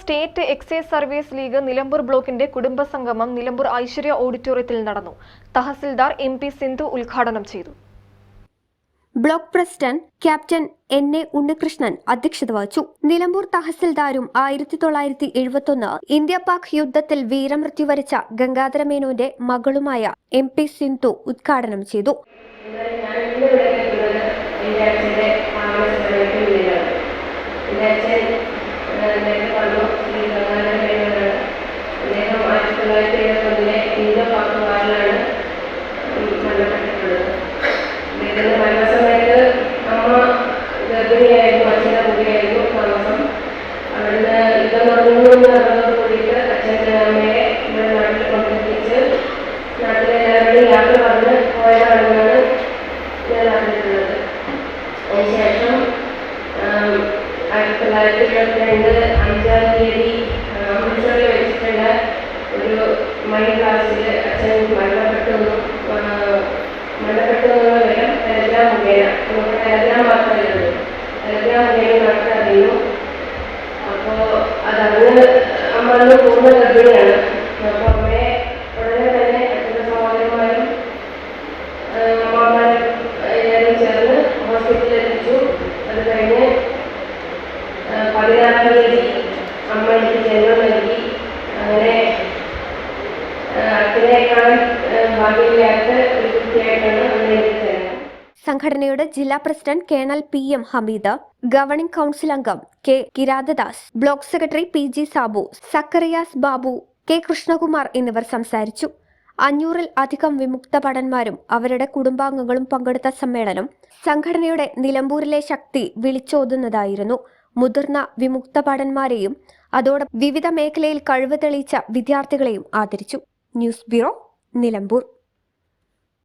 State excise service league Nilambur ബ്ലോക്കിന്റെ കുടുംബ സംഗമം നിലമ്പൂർ ഐശ്വര്യ ഓഡിറ്റോറിയത്തിൽ നടന്നു. തഹസിൽദാർ എം പി സിന്ധു ഉദ്ഘാടനം ചെയ്തു. Block president captain N A Unnikrishnan അധ്യക്ഷത വഹിച്ചു. നിലമ്പൂർ തഹസിൽദാരും ആയിരത്തി തൊള്ളായിരത്തി എഴുപത്തൊന്ന് ഇന്ത്യ പാക് യുദ്ധത്തിൽ വീരമൃത്യു വരിച്ച ഗംഗാധരമേനോന്റെ മകളുമായ എം പി സിന്ധു ഉദ്ഘാടനം ചെയ്തു. തൊള്ളായിരത്തി എഴുപത്തൊന്നിലെ ഇന്ത്യ പാക് വാറിലാണ് മരണപ്പെട്ടിട്ടുള്ളത് അദ്ദേഹത്തിന്റെ മരണസമയത്ത് അമ്മ ഗർഭിണിയായിരുന്നു അച്ഛന്റെ കൂടെയായിരുന്നു താമസം. അവിടുന്ന് യുദ്ധം തുടങ്ങുന്നു എന്ന് അറിഞ്ഞതോട് കൂടിയിട്ട് അച്ഛന്റെ അമ്മയെ ഇവിടെ യാത്ര പറഞ്ഞ് പോയതാണെന്നാണ് ഞാൻ അറിഞ്ഞിട്ടുള്ളത്. അതിനുശേഷം ആയിരത്തി തൊള്ളായിരത്തി എഴുപത്തിരണ്ട് അഞ്ചാം തീയതി നാട്ടിൽ അപ്പോ അപ്പോൾ അതറിഞ്ഞ് പോകുന്ന ഗർഭിണിയാണ് അപ്പോൾ അമ്മയെ ഉടനെ തന്നെ അച്ഛന്റെ സഹോദരന്മാരും അമ്മമാരും എല്ലാവരും ചേർന്ന് ഹോസ്പിറ്റലിൽ എത്തിച്ചു. അത് കഴിഞ്ഞ് പതിനാറാം തീയതി അമ്മ എനിക്ക് ജന്മം നൽകി. അങ്ങനെ അച്ഛനെ കാണാൻ ഭാഗ്യമില്ലാത്ത ഒരു കുട്ടിയായിട്ടാണ് അന്ന് എനിക്ക് ജന്മം സംഘടനയുടെ ജില്ലാ president colonel P M Hameed governing council അംഗം K Kirathadas block secretary P G Sabu Zacharias Babu K Krishnakumar എന്നിവർ സംസാരിച്ചു. അഞ്ഞൂറിൽ അധികം വിമുക്ത ഭടന്മാരും അവരുടെ കുടുംബാംഗങ്ങളും പങ്കെടുത്ത സമ്മേളനം സംഘടനയുടെ നിലമ്പൂരിലെ ശക്തി വിളിച്ചോതുന്നതായിരുന്നു. മുതിർന്ന വിമുക്ത ഭടന്മാരെയും അതോടെ വിവിധ മേഖലയിൽ കഴിവ് തെളിയിച്ച വിദ്യാർത്ഥികളെയും ആദരിച്ചു. News bureau Nilambur.